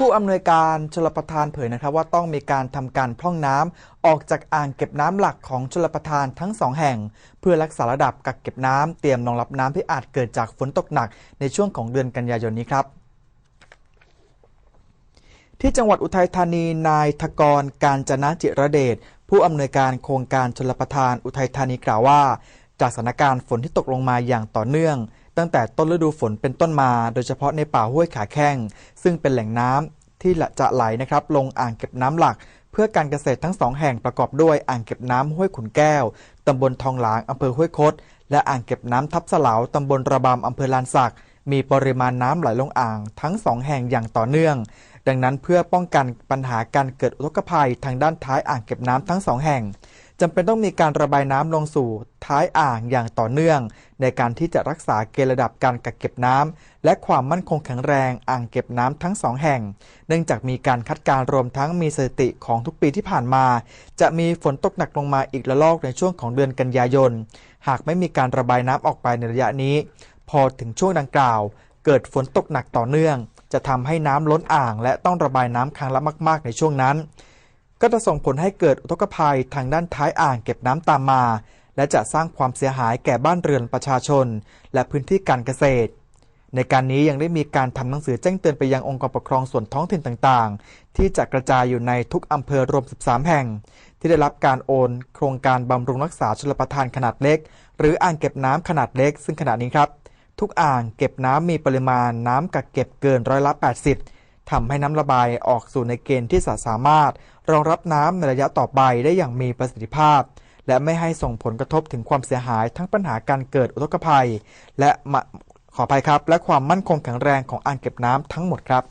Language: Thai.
ผู้อำนวยการชลประทานเผยนะครับว่าต้องมีการทำการพร่องน้ำออกจากอ่างเก็บน้ำหลักของชลประทานทั้งสองแห่ง เพื่อรักษาระดับกักเก็บน้ำเตรียมรองรับน้ำที่อาจเกิดจากฝนตกหนักในช่วงของเดือนกันยายนนี้ครับ ที่จังหวัดอุทัยธานีนายทกรการจนะจิระเดชผู้อำนวยการโครงการชลประทานอุทัยธานีกล่าวว่า จากสถานการณ์ฝนที่ตกลงมาอย่างต่อเนื่อง ตั้งแต่ต้นฤดูฝนเป็นต้นมา โดยเฉพาะในป่าห้วยขาแข้ง ซึ่งเป็นแหล่งน้ำที่จะไหลนะครับลงอ่างเก็บน้ำหลัก เพื่อการเกษตรทั้งสองแห่งประกอบด้วยอ่างเก็บน้ำห้วยขุนแก้วตำบลทองหลางอำเภอห้วยคดและอ่างเก็บน้ำทับสลาวตำบลระบำอำเภอลานสักมีปริมาณน้ำไหลลงอ่างทั้งสองแห่งอย่างต่อเนื่อง ดังนั้นเพื่อป้องกันปัญหาการเกิดอุทกภัยทางด้านท้ายอ่างเก็บน้ำทั้งสองแห่ง จำเป็นต้องมีการระบายน้ำลงสู่ท้ายอ่างอย่างต่อเนื่อง ในการที่จะรักษาเกณฑ์ระดับการกักเก็บน้ำและความมั่นคงแข็งแรงอ่างเก็บน้ำทั้งสองแห่ง เนื่องจากมีการคัดการรวมทั้งมีสถิติของทุกปีที่ผ่านมา จะมีฝนตกหนักลงมาอีกระลอกในช่วงของเดือนกันยายน หากไม่มีการระบายน้ำออกไปในระยะนี้ พอถึงช่วงดังกล่าว เกิดฝนตกหนักต่อเนื่อง จะทำให้น้ำล้นอ่าง และต้องระบายน้ำครั้งละมาก ๆ ในช่วงนั้น ก็จะส่งผลให้เกิดอุทกภัยทางด้านท้ายอ่างเก็บน้ำตามมา และจะสร้างความเสียหายแก่บ้านเรือนประชาชน และพื้นที่การเกษตร ในการนี้ยังได้มีการทำหนังสือแจ้งเตือนไปยังองค์กรปกครองส่วนท้องถิ่นต่างๆ ที่จะกระจายอยู่ในทุกอำเภอรวม 13 แห่ง ที่ได้รับการโอน โครงการบำรุงรักษาชลประทานขนาดเล็ก หรืออ่างเก็บน้ำขนาดเล็ก ซึ่งขณะนี้ครับ ทุกอ่างเก็บน้ำมีปริมาณน้ำกักเก็บเกินร้อยละ 80 ทำให้น้ำระบายออกสู่ในเกณฑ์ที่สามารถ รองรับน้ำในระยะต่อไปได้อย่างมีประสิทธิภาพ และไม่ให้ส่งผลกระทบถึงความเสียหายทั้งปัญหาการเกิดอุทกภัย และขออภัยครับ และความมั่นคงแข็งแรงของอ่างเก็บน้ำทั้งหมดครับ